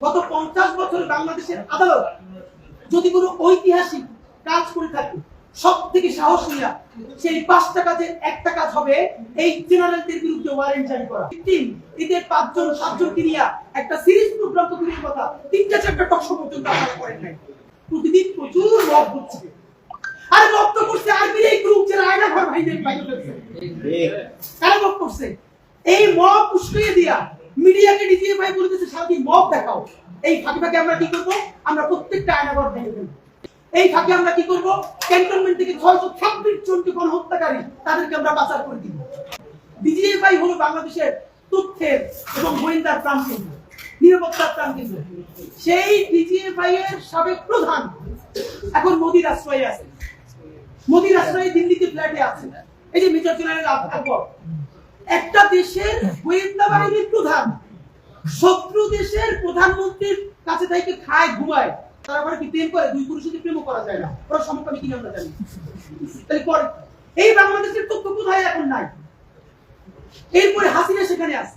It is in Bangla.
গত পঞ্চাশ বছর বাংলাদেশের আদালত যদি কোনো ঐতিহাসিক কাজ করে থাকে সব থেকে সাহস নিয়া সেই পাঁচটা কাজের একটা কাজ হবে এই জেনারেলদের বিরুদ্ধে ওয়ারেন্ট জারি করা। তিন এদের পাঁচজন সাতজনকে নিয়ে একটা সিরিজ প্রোগ্রাম তো দূরের কথা তিনটা চারটা টকশো পর্যন্ত আপনারা করেন নাই। প্রতিদিন প্রচুর লব হচ্ছে। আর লব তো করছে আর্মির এই গ্রুপ যারা আয়না ঘর ভাইদের বাইরে ফেলছে কারা করছে? এই মব উস্কিয়ে দিয়া মিডিয়াকে ডিজিএ ভাই বলতেছে সারাদিন মব দেখাও। এই ফাঁকে ফাঁকে আমরা কি করব? আমরা প্রত্যেকটা আয়নাঘর ভেঙে ফেলব। এই ফাঁকে আমরা কি করব? ক্যান্টনমেন্ট থেকে ছয়শো ছাব্বিশ জনকে গণহত্যাকারী, তাদেরকে আমরা পাচার করে দিব। ডিজিএ ভাই হলো বাংলাদেশের তথ্যের এবং গোয়েন্দার প্রাণ কেন্দ্র নিরাপত্তার প্রাণ কেন্দ্র সেই ডিজিএ ভাই এর সাবেক প্রধান এখন মোদির আশ্রয়ে আছে। মোদির আশ্রয়ে দিল্লিতে ফ্ল্যাটে আছে। এই যে মেজর জেনারেল আকবর একটা দেশের গোয়েন্দা বাহিনীর প্রধান। শত্রু দেশের প্রধানমন্ত্রীর কাছে থেকে খায়, ঘুমায়। তারা আবার কি প্রেম করে? দুই পুরুষের প্রেম করা যায় না। ওরা সমকামী কিনে আমরা জানি? তাহলে পরে। এই বাংলাদেশের তথ্য কোথায় এখন নাই? এরপরে হাসিনা সেখানে আছে।